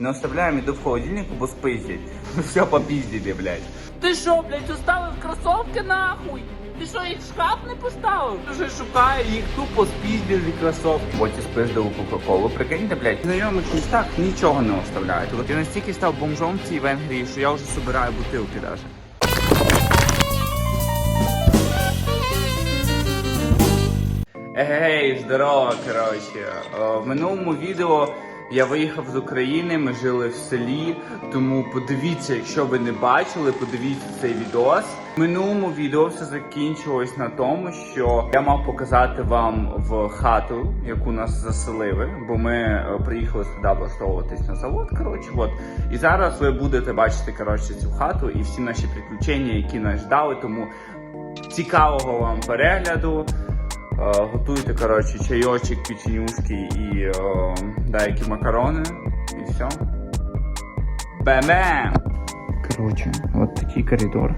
Не оставляємо іду в холодильнику, бо спиздять. Все попіздили, блядь. Ти що, блядь, оставив кросовки нахуй? Ти що, їх в шкаф не поставив? Ти вже шукає їх тупо спіздили кросовки. Потім спиздили Кока-Колу. Прикиньте, блядь, в знайомих містах нічого не оставляють. От я настільки став бомжом в цій Венгрії, що я вже собираю бутилки даже. Егей, здорово, коротше. В минулому відео я виїхав з України, ми жили в селі, тому подивіться, якщо ви не бачили, подивіться цей відос. Минулому відео все закінчилось на тому, що я мав показати вам в хату, яку нас заселили, бо ми е, приїхали сюди влаштовуватись на завод. Коротше, от. І зараз ви будете бачити коротше, цю хату і всі наші приключення, які нас ждали. Тому цікавого вам перегляду. Готуйте, коротше, чайочок, печенюшки і е, деякі макарони. І все. Бе-бе! Коротше, от такий коридор.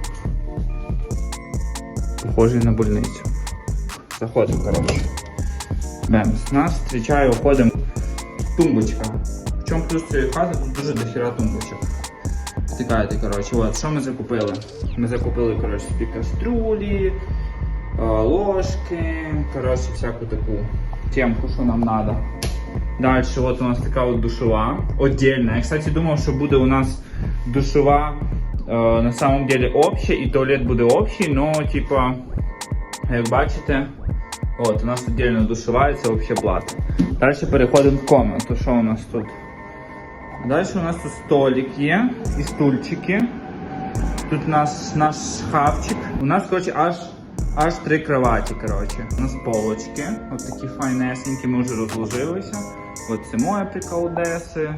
Похожий на больницю. Заходимо, коротше. Бемс. Нас зустрічає, уходимо. Тумбочка. В чому плюс цієї хати? Тут дуже дохіра тумбочок. Втикаєте, коротше, от, що ми закупили? Ми закупили, коротше, собі кастрюлі, ложки, коротше, всяку таку темку, що нам треба. Далі, от у нас така от душова. Отдельна. Я, кстати, думав, що буде у нас душова е, на самом деле обща, і туалет буде общий, но, типа, як бачите, от, у нас отдельно душова, і це взагалі плата. Далі переходимо в комнату. Що у нас тут? Далі у нас тут столик є і стульчики. Тут у нас наш шкафчик. У нас, коротше, аж аж три кроваті, коротше. У нас полочки. От такі файнесенькі, ми вже розложилися. От це моє приколдеси,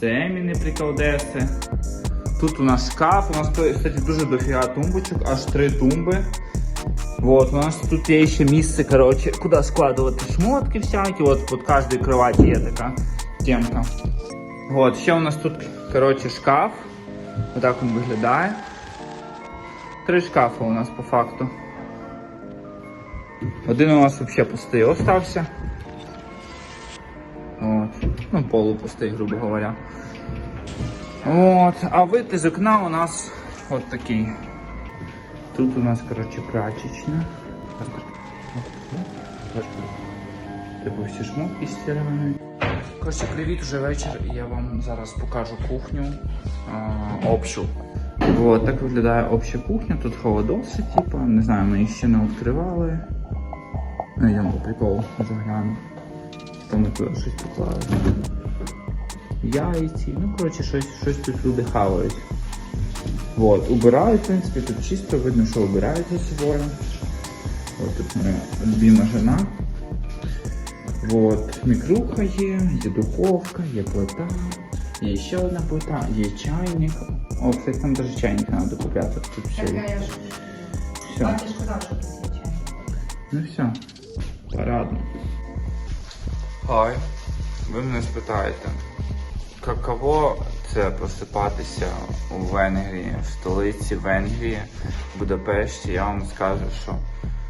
це Еміни приколдеси. Тут у нас шкаф, у нас, кстати, дуже дофіга тумбочок, аж три тумби. Вот, у нас тут є ще місце, коротше, куди складувати шмотки всякі. От під кожною кроваті є така темка. Вот, ще у нас тут, коротше, шкаф. Отак він виглядає. Три шкафи у нас по факту. Один у нас взагалі пустий остався. От. Ну, полупустий, грубо говоря. От. А вид із окна у нас от такий. Тут у нас, коротше, прачечна. Типу всі шмотки стирані. Коротше, привіт, уже вечір, я вам зараз покажу кухню а, общу. Вот, так виглядає обща кухня, тут холодоси, типу, не знаю, ми їх ще не відкривали. Ну, йдемо по приколу, заглянемо. Там туди щось поклали. Яйці, ну коротше, щось, щось тут люди хавають. Вот, убирають, в принципі, тут чисто видно, що убирають за собою. Вот тут моя любима жена. Вот, мікруха є, є духовка, є плита, є ще одна плита, є чайник. О, кстати, там даже чайник треба купляти. Тут все. Так, я ж Все. вам ж сказав, що тут є чай. Ну все. Парадно. Хай. Ви мене спитаєте, каково це просипатися у Венгрії, в столиці Венгрії, в Будапешті? Я вам скажу, що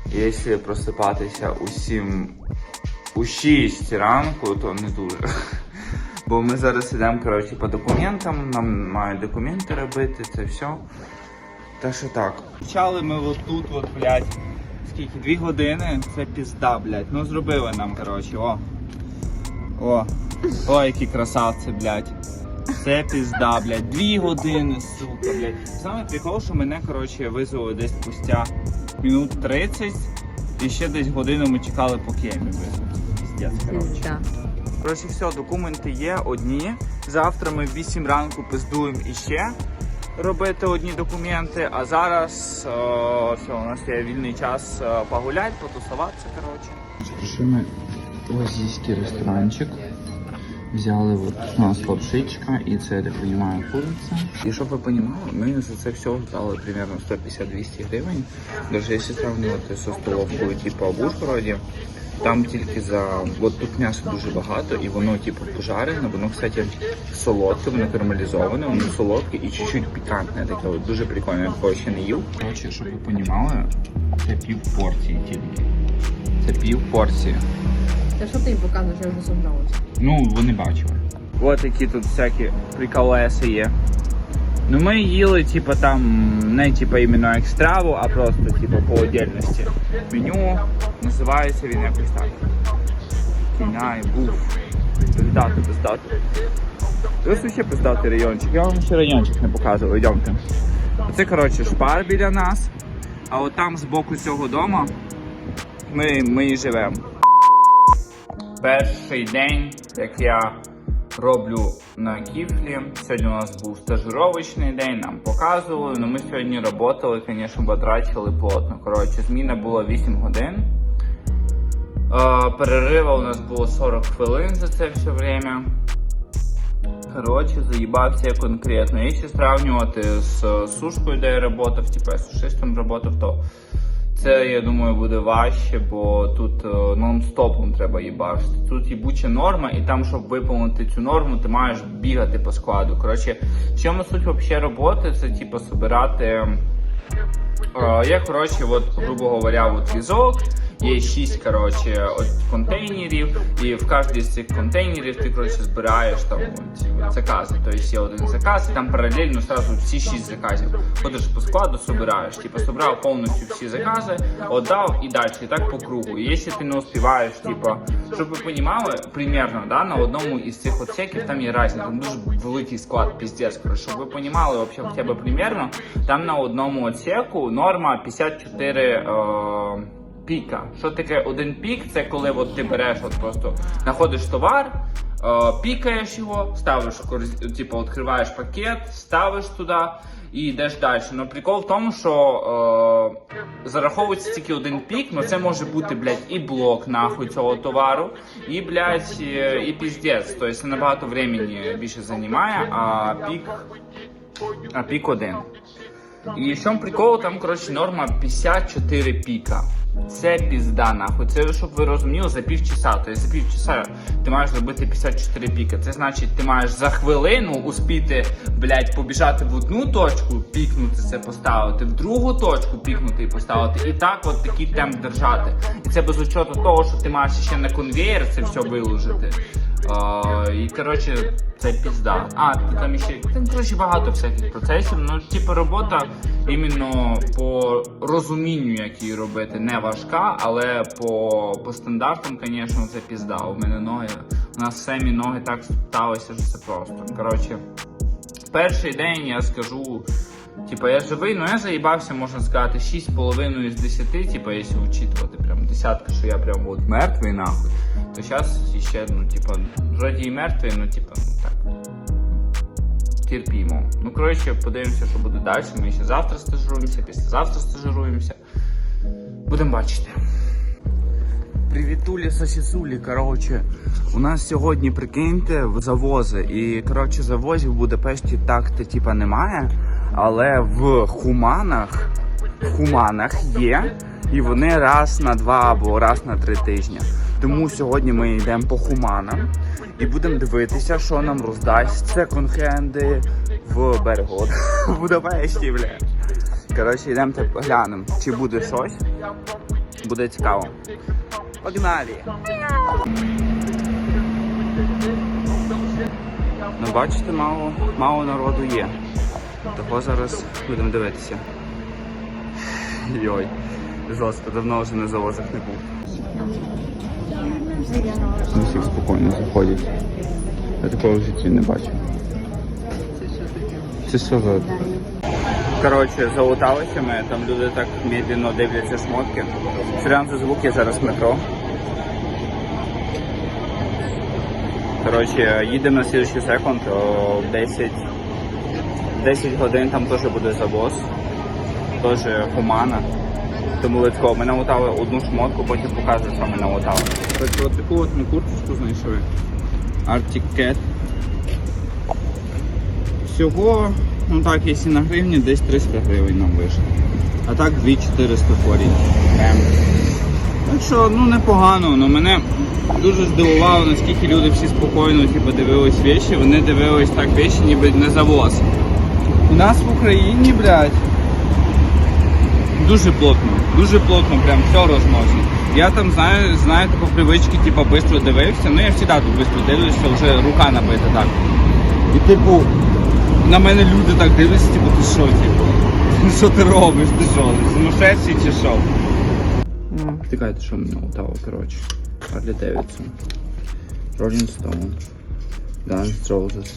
якщо просипатися у 7, у 6 ранку, то не дуже. Бо ми зараз йдемо коротше, по документам, нам мають документи робити, це все. Так що так. Почали ми отут, от, блядь, скільки? Дві години? Це пізда, блядь. Ну зробили нам, коротше, о. О. О, які красавці, блядь. Це пізда, блядь. Дві години, сука, блядь. Саме прикол, що мене, коротше, визвали десь спустя минут 30 і ще десь годину ми чекали, поки я мій. Піздець, коротше. Коротше, все, документи є одні. Завтра ми в 8 ранку пиздуємо іще робити одні документи. А зараз о, все, у нас є вільний час е, погуляти, потусуватися. коротше. Прийшли ми азійський ресторанчик. Взяли от у нас лапшичка і це, я так розумію, куриця. І щоб ви розуміли, ми за це все дали примерно 150-200 гривень. Даже якщо сравнювати зі столовкою, типу в Ужгороді, там тільки за от тут м'яса дуже багато, і воно типу пожарене, воно, кстати, солодке, воно карамелізоване, воно солодке і чуть-чуть пікантне таке. От дуже прикольно, я такого ще не їв. Коротше, щоб ви розуміли, це пів порції тільки. Це пів порції. Та що ти їм показуєш, я вже собралась. Ну, вони бачили. От які тут всякі приколеси є. Ну ми їли, типа там не типа іменно як а просто типа по отдельності. Меню називається він якось так. Кіняй, буф. Пиздати, пиздати. Ось ще пиздати райончик. Я вам ще райончик не показував, йдемте. Це, коротше, шпар біля нас. А от там з боку цього дому ми, ми і живемо. Перший день, як я роблю на кіфлі. Сьогодні у нас був стажировочний день, нам показували. Ну ми сьогодні працювали, звісно, батрачили плотно. Коротше, зміна була 8 годин. Перерива у нас було 40 хвилин за це все время. Коротше, заїбався я конкретно. Якщо сравнювати з сушкою, де я працював, типу я сушистом працював, то це, я думаю, буде важче, бо тут е, нон-стопом треба їбашити. Тут їбуча норма, і там, щоб виповнити цю норму, ти маєш бігати по складу. Коротше, в чому суть взагалі роботи? Це типу собирати. Е, Я, коротше, от, грубо говоря, от візок, є 6 коротше, от контейнерів, і в кожній з цих контейнерів ти коротше, збираєш там ці закази. Тобто є один заказ, і там паралельно сразу всі 6 заказів. Ходиш по складу, собираєш. Типу, собрав повністю всі закази, отдав і далі, і так по кругу. І якщо ти не успіваєш, типу, щоб ви розуміли, примерно, да, на одному із цих отсеків там є різниця, там дуже великий склад, піздець. Щоб ви розуміли, вообще хоча б примерно, там на одному отсеку норма 54 е, піка. Що таке один пік? Це коли от ти береш, от просто знаходиш товар, е, пікаєш його, ставиш типу, відкриваєш пакет, ставиш туди і йдеш далі. Ну прикол в тому, що е, зараховується тільки один пік, але це може бути, блядь, і блок нахуй цього товару, і, блядь, і, і піздець. Тобто це набагато времени більше займає, а пік, а пік один. І в чому прикол, там, коротше, норма 54 піка. Це пізда, нахуй. Це щоб ви розуміли за півчаса. Тобто за півчаса ти маєш зробити 54 піка. Це значить, ти маєш за хвилину успіти, блядь, побіжати в одну точку, пікнути це поставити, в другу точку пікнути і поставити. І так от такий темп держати. І це без учету того, що ти маєш ще на конвейер це все виложити. А, і коротше, це пізда. А, там ще там коротше багато всяких процесів. Ну, типу, робота іменно по розумінню, як її робити, не важка, але по, по стандартам, звісно, це пізда. У мене ноги. У нас самі ноги так сталося, що це просто. Коротше, перший день я скажу. Типа я живий, ну я заїбався, можна сказати, 6,5 із 10, типа, якщо учитувати прям десятка, що я прям от мертвий нахуй, то зараз ще, ну, типа, вроді і мертвий, ну, типа, ну так. Терпімо. Ну, коротше, подивимося, що буде далі. Ми ще завтра стажируємося, післязавтра стажируємося. Будемо бачити. Привітулі сосісулі, коротше. У нас сьогодні, прикиньте, завози. І коротше, завозів в Будапешті так-то типа немає. Але в хуманах, хуманах є. І вони раз на два або раз на три тижні. Тому сьогодні ми йдемо по хуманам і будемо дивитися, що нам роздасть секонд-хенди в Бергод. В Будапешті, бля. Коротше, йдемо глянемо, чи буде щось. Буде цікаво. Погнали! Ну, бачите, мало, мало народу є. Того зараз будемо дивитися. Йой, жорстко, давно вже на завозах не був. Всі спокійно заходять. Я такого в житті не бачив. Це що за. Коротше, залуталися ми, там люди так медленно дивляться шмотки. Сорян за звук, я зараз в метро. Коротше, їдемо на слідчий секунд, о 10, 10 годин там теж буде завоз, теж хумана. Тому легко. Ми намотали одну шмотку, потім покажу, що ми намотали. Ось таку от ми курточку знайшли. Arctic. Всього, ну так, якщо на гривні, десь 300 гривень нам вийшло. А так 2400 хворіть. Ем. Так що, ну непогано, але мене дуже здивувало, наскільки люди всі спокійно типу, дивились вещі. Вони дивились так вещі, ніби на завоз. У нас в Україні, блядь, дуже плотно, дуже плотно, прям все розмочено. Я там знаю, знаєте, по привичці, типу, швидко дивився. Ну я завжди тут швидко дивлюся, вже рука набита так. І типу, на мене люди так дивляться, типу, ти що, типу? Що ти робиш? Ти що? Сумасшедший чи що? Ну, втикайте, що мені налутало, коротше. Харлі Девідсон. Rolling Stone. Guns Roses.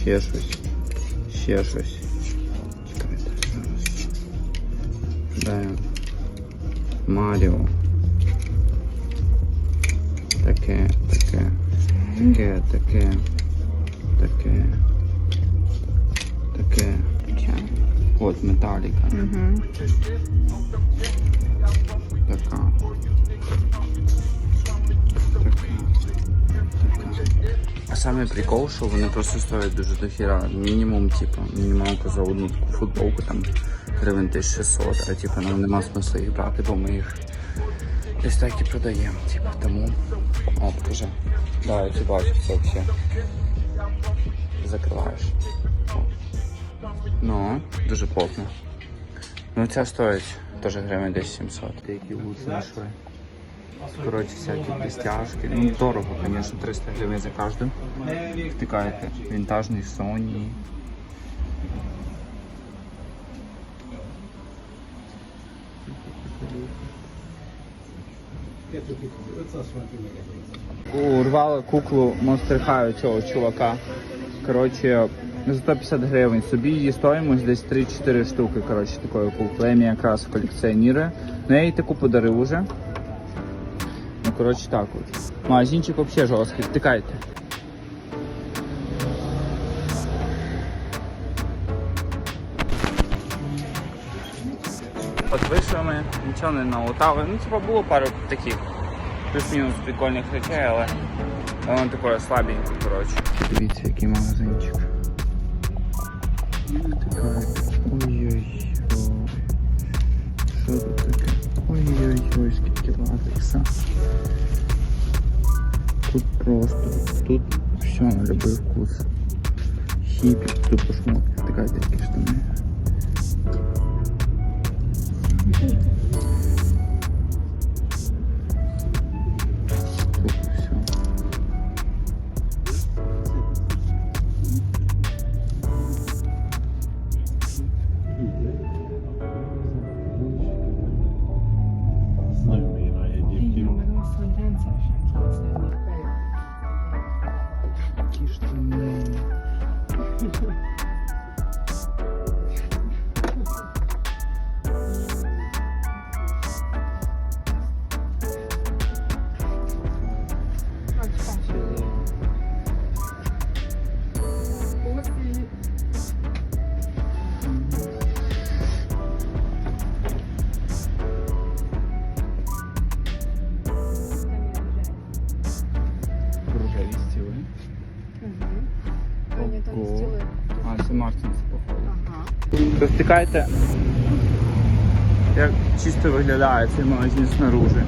Ще щось. Ще щось. Чекайте, зараз. Де? Маріо. Таке, таке. Таке, таке. Таке. Таке. От металіка. Угу. Така. Така. Така. А саме прикол, що вони просто стоять дуже дохіра. Мінімум, типу, мінімалка за одну таку футболку там гривень 1600, а типу нам нема смисла їх брати, бо ми їх десь так і продаємо. Типу, тому. О, покажи. Да, я це бачу, це взагалі. Закриваєш. Ну, дуже плотно. Ну ця стоїть теж гривень десь 700. Деякі лут знайшли. Коротше, всякі блістяшки. Ну, дорого, звісно, 300 гривень за кожну. Втикаєте. Вінтажний Sony. Урвали куклу High цього чувака. Коротше, за 150 гривень. Собі її стоїмость десь 3-4 штуки, коротше, такої мені якраз колекціонірую. Ну я їй таку подарив уже. Ну, коротше, так от. Магазинчик взагалі жорсткий. Втикайте. От вийшли ми, нічого не налутали. Ну, типа було пару таких плюс-мінус прикольних речей, але воно таке слабеньке, коротше. Дивіться, який магазинчик. Втикайте. Ой-ой-ой. Що тут таке? Ой-ой-ой, скільки латекса. Тут просто, тут все на любой вкус. Хіпі, тут шмотки, втикайте такі штани. Тут Розтикайте, як чисто виглядає цей магазин снаружи.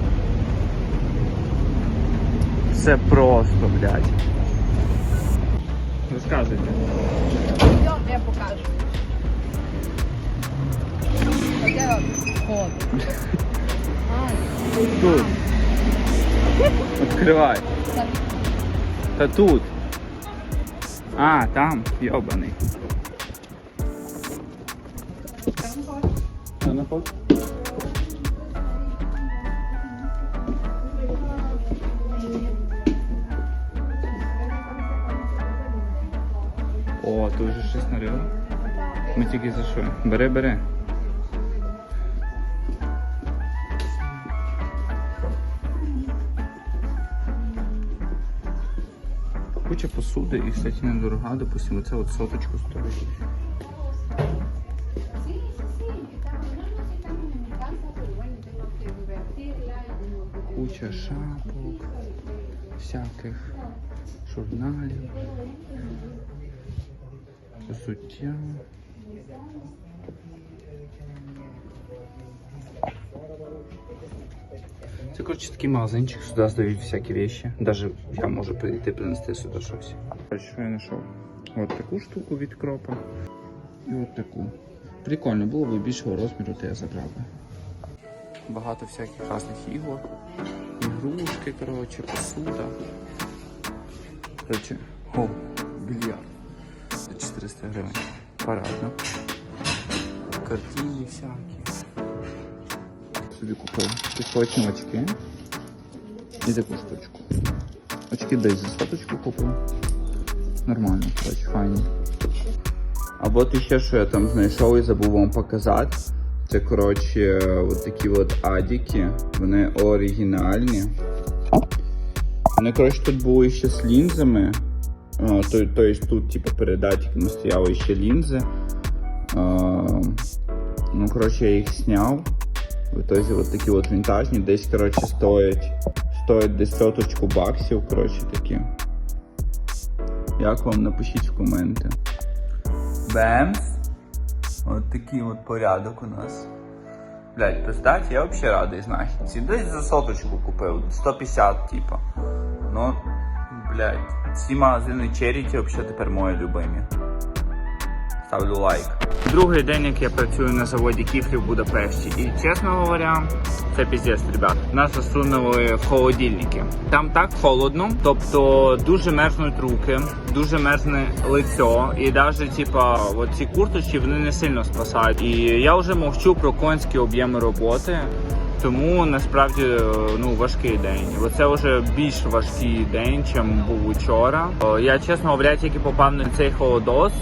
Все просто, блядь. Розказуйте. Йдем, я покажу. Оце вход. Тут. Відкривай. Та тут. А, там, йобаний. На ход. О, тут вже щось нарило. Ми тільки зайшли. Бери, бери. Куча посуди і, кстати, недорога, допустимо, це от соточку стоїть. Куча шапок, всяких журналів, взуття. Це, коротше, такий магазинчик, сюди здають всякі речі. Даже я можу прийти принести сюди щось. Що я знайшов? От таку штуку від кропа і от таку. Прикольно, було б більшого розміру, то я забрав би. Багато всяких різних ігор. Ігрушки, коротше, посуда. Коротше, о, більярд. За 400 гривень. Парадно. Картини всякі. Собі купив пісочні очки. І таку штучку. Очки десь за соточку купив. Нормально, коротше, файні. А от іще, що я там знайшов і забув вам показати. Це, коротше, от такі от адіки. Вони оригінальні. Вони, коротше, тут були ще з лінзами. А, то, то есть тут, типу, перед адіками стояли ще лінзи. Ну, коротше, я їх зняв. Итоге вот такі от вінтажні. Десь, коротше, стоять. Стоять десь соточку баксів, коротше, такі. Як вам напишіть в коменти. Бемс. От такий от порядок у нас. Блять, представьте, я вообще радий знахідці. Десь за соточку купив, 150, типа. Ну, блять, ці магазини Черіті вообще тепер мої любимі. Ставлю лайк. Другий день, як я працюю на заводі кіфлі в Будапешті. І чесно говоря, це піздець, ребят. Нас засунули в холодильники. Там так холодно, тобто дуже мерзнуть руки, дуже мерзне лицо. І навіть, типа, ці курточки вони не сильно спасають. І я вже мовчу про конські об'єми роботи. Тому насправді е, ну важкий день. Оце вже більш важкий день, ніж був учора. О, Я чесно говоря, тільки попав на цей холодос.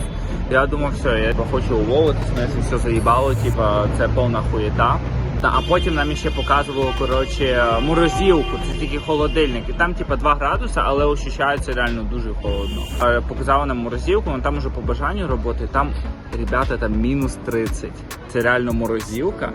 Я думав, все, я хочу уволитись, мене все заїбало, типа це повна хуєта. А потім нам ще показувало коротше морозилку, це тільки холодильник. І там типа 2 градуси, але ощущається реально дуже холодно. Е, Показали нам морозилку, ну там уже по бажанню роботи. Там ребята там мінус 30. Це реально морозилка.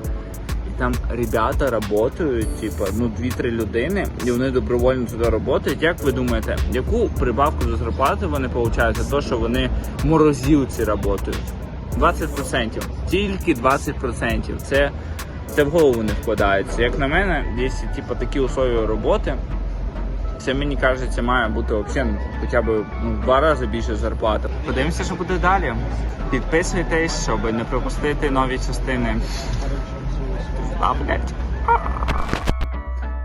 Там ребята працюють, типа, ну 2-3 людини, і вони добровольно туди працюють. Як ви думаєте, яку прибавку до зарплати вони получають за те, що вони в морозилці працюють? 20%. Тільки 20%. Це, це в голову не вкладається. Як на мене, якщо типа, такі условия роботи, це мені кажеться, має бути взагалі хоча б ну, два рази більше зарплата. Подивимося, що буде далі. Підписуйтесь, щоб не пропустити нові частини. А, блядь.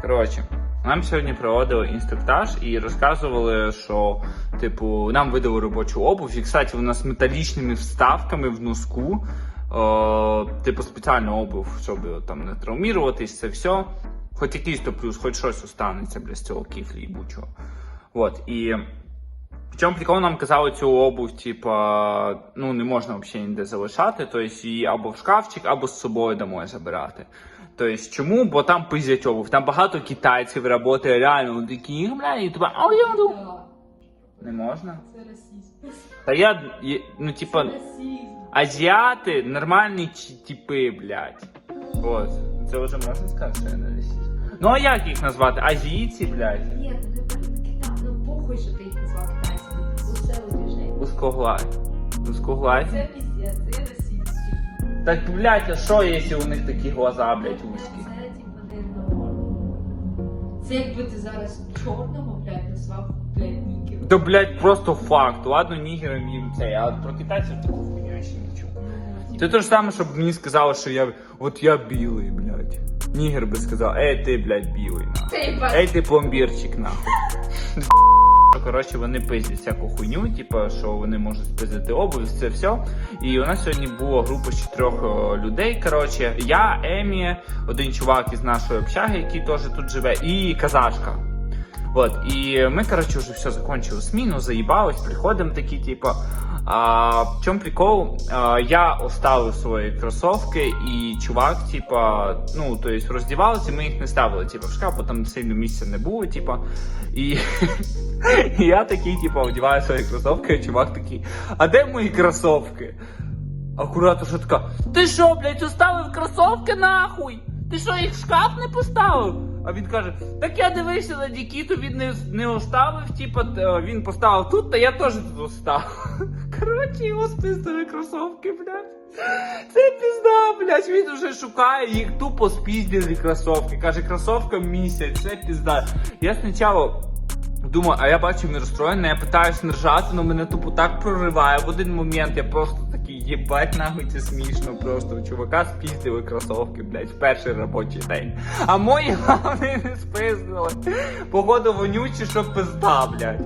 Коротше, нам сьогодні проводили інструктаж і розказували, що, типу, нам видали робочу обувь. І, кстати, вона з металічними вставками в носку. О, типу, спеціальну обув, щоб там не травміруватись, це все. Хоч якийсь то плюс, хоч щось останеться бля, з цього кіфлі і будь-чого. От, і в чому прикол нам казали цю обувь, типа, ну не можна взагалі ніде залишати, тобто її або в шкафчик, або з собою домой забирати. Тобто, чому? Бо там пиздять обувь, там багато китайців працює, реально такі, бля, і типа, а я. Не можна? Це расизм. Та я, я- ну типа, азіати нормальні типи, блядь. От, це вже можна сказати, що я не расист. Ну а як їх назвати? Азійці, блядь? Ні, Узкоглазі. Узкоглазі? Це піздець, це расизм. Так, блядь, а що, якщо у них такі глаза, блядь, вузькі? Це типа дивно. Це якби ти зараз чорного, блядь, назвав, блядь, нікером. Да, блядь, просто факт. Ладно, нігерам їм це, а про китайців таку хуйню я ще не чув. Це те ж саме, щоб мені сказали, що я, от я білий, блядь. Нігер би сказав, ей ти, блядь, білий, нахуй. Це їбать. Ей ти пломбірчик, нахуй. Коротше, вони пиздять всяку хуйню, типу, що вони можуть спиздити обувь, це все. І у нас сьогодні була група з чотирьох людей. Коротше, я, Емі, один чувак із нашої общаги, який теж тут живе, і казашка. Вот, і ми, коротше, вже все закончили зміну, заїбались, приходимо такі, типу. А, в чому прикол? А, я оставив свої кросовки, і чувак, типа, ну, то есть роздівалися, ми їх не ставили, типа, в шкаф, бо там сильно місця не було, типа. І, я такий, типа, одягаю свої кросовки, а чувак такий, а де мої кросовки? Акуратно, що така, ти що, блядь, оставив кросовки нахуй? Ти що, їх в шкаф не поставив? А він каже: так я дивився на Дікіту, він не, не оставив, типа він поставив тут, та я теж тут оставив. Коротше, його спиздили кросовки, блядь. Це пізда, блядь, він уже шукає, їх тупо спіздили кросовки. Каже, кросовка місяць, це пізда. Я спочатку Думаю, а я бачу він розстроєний, я питаюсь не ржати, але мене тупо так прориває. В один момент я просто такий, єбать, нахуй це смішно просто. Чувака спіздили кросовки, блядь, в перший робочий день. А мої вони не спиздили. Походу вонючі, що пизда, блядь.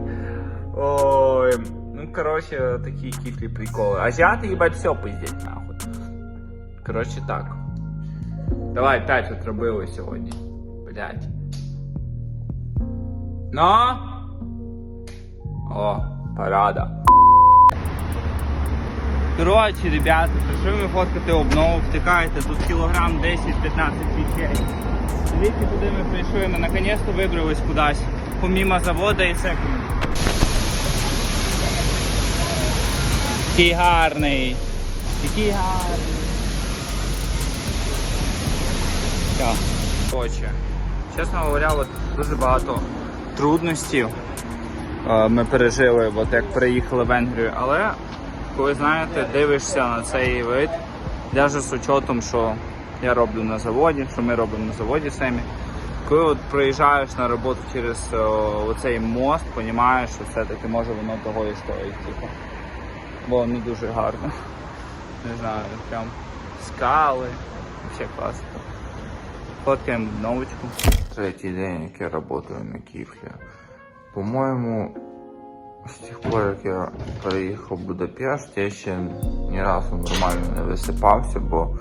Ой. Ну, коротше, такі кіфлі приколи. Азіати, їбать, все пиздять, нахуй. Коротше, так. Давай, п'ять отробили сьогодні. Блядь. Ну? О, парада. Коротше, ребята, прийшли ми фоткати обнову, втикаєте, тут кілограм 10-15 вічей. Дивіться, куди ми прийшли, ми наконець-то вибрались кудись, помімо заводу і секунду. Такий гарний. Такий гарний. Так. Коротше, чесно говоря, от дуже багато трудностей е, ми пережили, от як переїхали в Венгрію. Але коли знаєте, дивишся на цей вид, навіть з учетом, що я роблю на заводі, що ми робимо на заводі самі. Коли от приїжджаєш на роботу через о, оцей мост, розумієш, що все-таки може воно того і стоїть. Типу. Бо не дуже гарно. Не знаю, прям скали. Взагалі класно. Фоткаємо новочку. Третій день, як я працюю на кіфлі. По-моєму, з тих пор, як я переїхав в Будапешт, я ще ні разу нормально не висипався, бо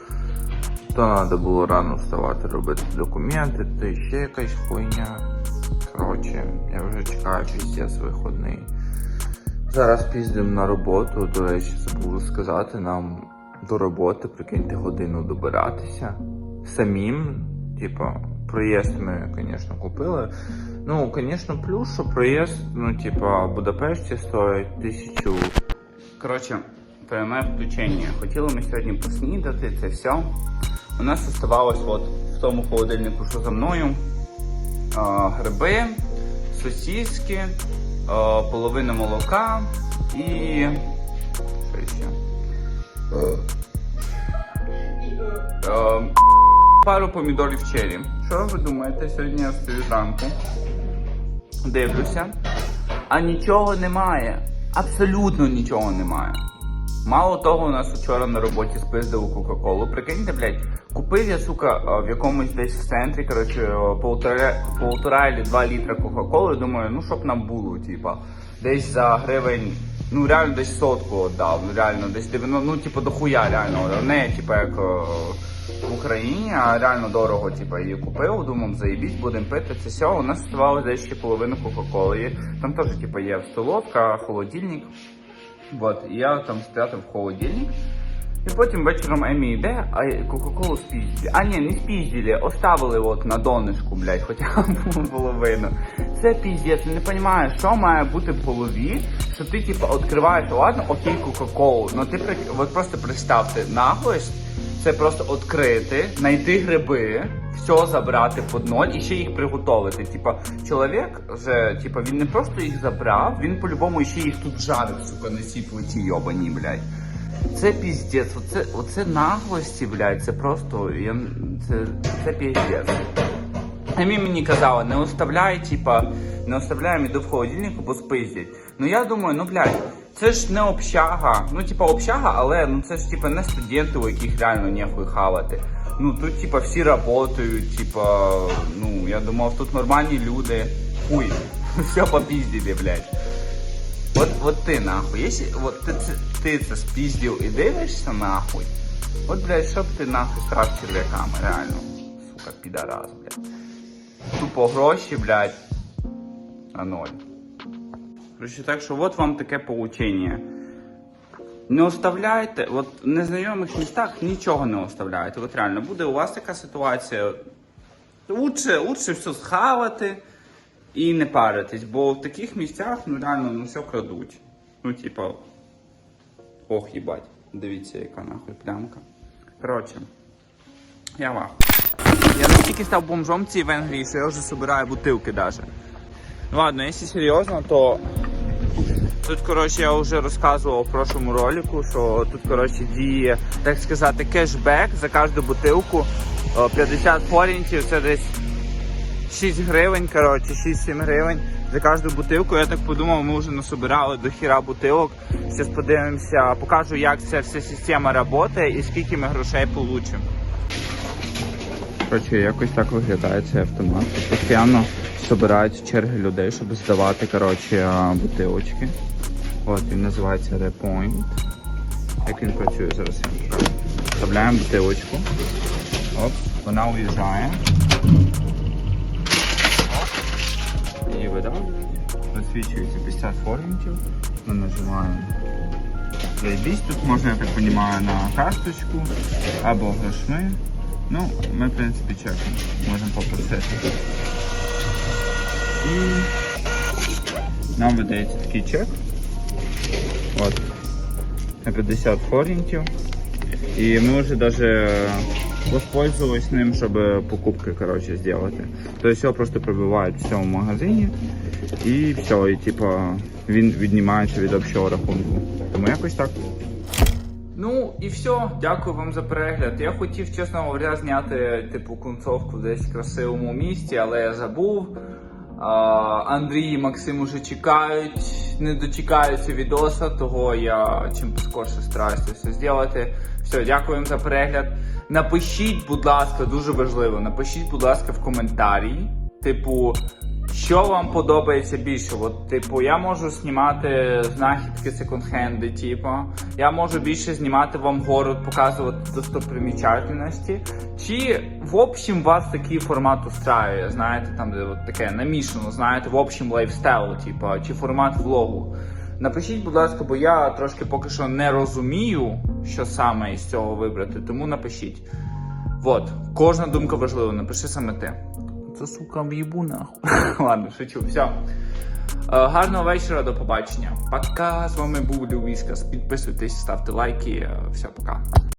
то треба було рано вставати, робити документи, то ще якась хуйня. Коротше, я вже чекаю піздець виходний. Зараз піздимо на роботу, до речі, забув сказати нам до роботи, прикиньте, годину добиратися. Самим, типа, проїзд ми, звісно, купили. Ну, звісно, плюс, що проїзд, ну, типа, в Будапешті стоїть тисячу. Коротше, пряме включення. Хотіли ми сьогодні поснідати, це все. У нас оставалось от в тому холодильнику, що за мною, а, гриби, сосиски, а, половина молока і. Що ще? Е, пару помідорів черрі. Що ви думаєте? Сьогодні я встаю зранку, дивлюся, а нічого немає. Абсолютно нічого немає. Мало того, у нас вчора на роботі спиздили Кока-Колу. Прикиньте, блядь, купив я, сука, в якомусь десь в центрі, коротше, а, полтора, полтора или два літра Кока-Коли. Думаю, ну щоб нам було, типа, десь за гривень, ну реально десь сотку віддав, ну реально, десь 90, ну типа дохуя реально. Не типа як е, в Україні, а реально дорого, типа, її купив, думав, заїбісь, будемо пити. Це все. У нас оставалось десь ще половина Кока-Коли. Там теж, типа, є столовка, холодильник. Вот, і я там спрятав холодильник. І потім вечором Емі йде, а Кока-Колу спіздили. А ні, не спіздили, оставили от на донышку, блядь, хоча було половину. Це піздець, ти не розумієш, що має бути в голові, що ти типу відкриваєш, ладно, окей, Кока-Колу, ну ти от просто представте, наглость, це просто відкрити, знайти гриби, все забрати під ноль і ще їх приготувати. Типа, чоловік вже, типа, він не просто їх забрав, він по-любому ще їх тут жарив, сука, на цій плиті йобані, блядь. Це піздець, оце, оце наглості, блядь, це просто, я, це, це піздець. А мені мені казали, не оставляй, типа, не оставляй іду в холодильнику, бо спиздять. Ну я думаю, ну блядь, це ж не общага. Ну, типа, общага, але ну це ж типа не студенти, у яких реально нехуй хавати. Ну тут, типа, всі працюють, типа, ну, я думав, тут нормальні люди. Хуй, все попіздили, блядь. Вот, вот ты нахуй, если вот ты, це- ты це спіздив і дивишся нахуй, от, блядь, що б ти нахуй став черв'яками, реально, сука, підарас, блядь. Тупо гроші, блядь, а ноль. Короче, так що от вам таке поучення. Не оставляйте, от в незнайомих містах нічого не оставляйте. От реально, буде у вас така ситуація. Лучше, лучше все схавати і не паритись, бо в таких місцях ну реально ну все крадуть. Ну, типа. Ох, їбать. Дивіться, яка нахуй плямка. Коротше, вах. Я настільки став бомжом цій Венгрії, що я вже собираю бутилки даже. Ну ладно, якщо серйозно, то Тут, коротше, я вже розказував в прошлому ролику, що тут, коротше, діє, так сказати, кешбек за кожну бутилку. 50 форінтів, це десь 6 гривень, коротше, 6-7 гривень. за кожну бутилку. Я так подумав, ми вже насобирали до хіра бутилок. Зараз подивимося, покажу, як ця вся система працює і скільки ми грошей получимо. Коротше, якось так виглядає цей автомат. Постійно збирають черги людей, щоб здавати коротше, а, бутилочки. От він називається Repoint. Як він працює зараз. Вставляємо бутилочку. Оп, вона уїжджає. Її видавлюють. Засвічується 50 форінтів. Ми нажимаємо. Заебісь, тут можна, я так розумію, на карточку або грошми. Ну, ми, в принципі, чекаємо. Можемо попросити. І нам видається такий чек. От. На 50 форінтів. І ми вже навіть воспользовались ним, щоб покупки коротше, зробити. Тобто його просто пробивають в цьому магазині і все, і типа він віднімається від общого рахунку. Тому якось так. Ну і все, дякую вам за перегляд. Я хотів, чесно говоря, зняти типу кінцовку десь в красивому місті, але я забув. А, Андрій і Максим уже чекають, не дочекаються відоса, того я чим поскорше стараюся все зробити. Все, дякую вам за перегляд. Напишіть, будь ласка, дуже важливо, напишіть, будь ласка, в коментарі, типу, що вам подобається більше? От, типу, я можу знімати знахідки секонд-хенди, типу. Я можу більше знімати вам город, показувати достопримічательності. Чи в общем вас такий формат устраює, знаєте, там де от таке намішано, знаєте, в общем лайфстайл, типу, чи формат влогу. Напишіть, будь ласка, бо я трошки поки що не розумію, що саме із цього вибрати, тому напишіть. Вот, кожна думка важлива, напиши саме ти. Це сука в'їбу нахуй. Ладно, шучу, все. Гарного вечора, до побачення. Пока. З вами був Любіскас. Підписуйтесь, ставте лайки. Е, Все, пока.